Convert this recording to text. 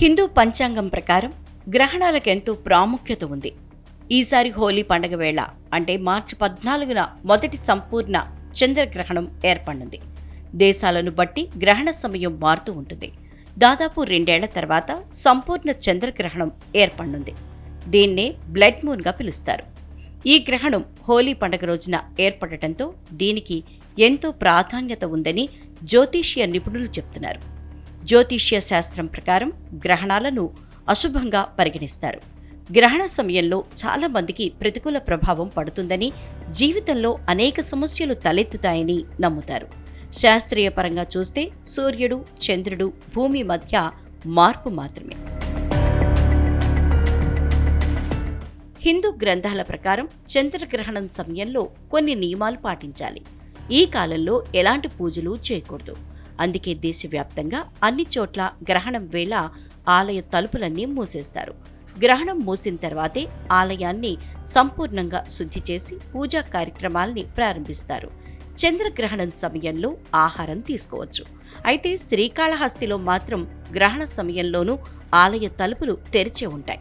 హిందూ పంచాంగం ప్రకారం గ్రహణాలకు ఎంతో ప్రాముఖ్యత ఉంది. ఈసారి హోలీ పండగ వేళ అంటే మార్చి పద్నాలుగున మొదటి సంపూర్ణ చంద్రగ్రహణం ఏర్పడింది దేశాలను బట్టి గ్రహణ సమయం మారుతూ ఉంటుంది. దాదాపు రెండేళ్ళ తర్వాత సంపూర్ణ చంద్రగ్రహణం ఏర్పడింది దీన్నే బ్లడ్ మూన్గా పిలుస్తారు. ఈ గ్రహణం హోలీ పండగ రోజున ఏర్పడటంతో దీనికి ఎంతో ప్రాధాన్యత ఉందని జ్యోతిష్య నిపుణులు చెప్తున్నారు. జ్యోతిష్య శాస్త్రం ప్రకారం గ్రహణాలను అశుభంగా పరిగణిస్తారు. గ్రహణ సమయంలో చాలా మందికి ప్రతికూల ప్రభావం పడుతుందని జీవితంలో అనేక సమస్యలు తలెత్తుతాయని నమ్ముతారు. శాస్త్రీయ పరంగా చూస్తే సూర్యుడు చంద్రుడు భూమి మధ్య మార్పు మాత్రమే. హిందూ గ్రంథాల ప్రకారం చంద్రగ్రహణం సమయంలో కొన్ని నియమాలు పాటించాలి. ఈ కాలంలో ఎలాంటి పూజలు చేయకూడదు. అందుకే దేశవ్యాప్తంగా అన్ని చోట్ల గ్రహణం వేళ ఆలయ తలుపులన్నీ మూసేస్తారు. గ్రహణం మూసిన తర్వాతే ఆలయాన్ని సంపూర్ణంగా శుద్ధి చేసి పూజా కార్యక్రమాల్ని ప్రారంభిస్తారు. చంద్రగ్రహణం సమయంలో ఆహారం తీసుకోవచ్చు. అయితే శ్రీకాళహస్తిలో మాత్రం గ్రహణ సమయంలోనూ ఆలయ తలుపులు తెరిచే ఉంటాయి.